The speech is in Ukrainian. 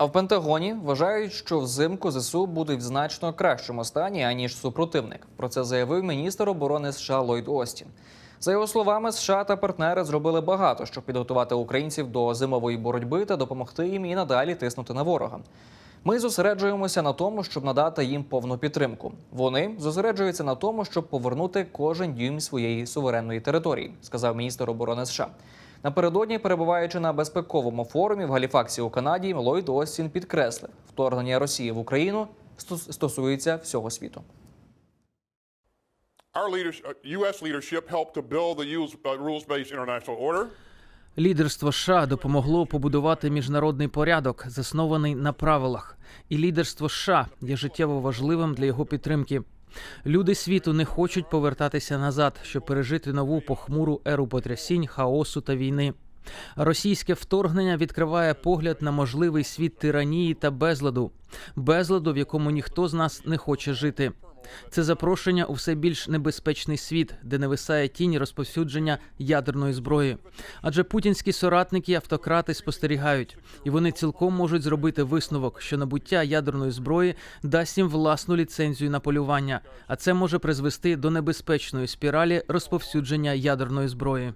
А в Пентагоні вважають, що взимку ЗСУ будуть в значно кращому стані аніж супротивник. Про це заявив міністр оборони США Ллойд Остін. За його словами, США та партнери зробили багато, щоб підготувати українців до зимової боротьби та допомогти їм і надалі тиснути на ворога. Ми зосереджуємося на тому, щоб надати їм повну підтримку. Вони зосереджуються на тому, щоб повернути кожен дюйм своєї суверенної території, сказав міністр оборони США. Напередодні, перебуваючи на безпековому форумі в Галіфаксі у Канаді, Ллойд Остін підкреслив, вторгнення Росії в Україну стосується всього світу. Uh, uh. Лідерство США допомогло побудувати міжнародний порядок, заснований на правилах, і лідерство США є життєво важливим для його підтримки. Люди світу не хочуть повертатися назад, щоб пережити нову похмуру еру потрясінь, хаосу та війни. Російське вторгнення відкриває погляд на можливий світ тиранії та безладу, безладу, в якому ніхто з нас не хоче жити. Це запрошення у все більш небезпечний світ, де нависає тінь розповсюдження ядерної зброї. Адже путінські соратники, автократи спостерігають, і вони цілком можуть зробити висновок, що набуття ядерної зброї дасть їм власну ліцензію на полювання, а це може призвести до небезпечної спіралі розповсюдження ядерної зброї.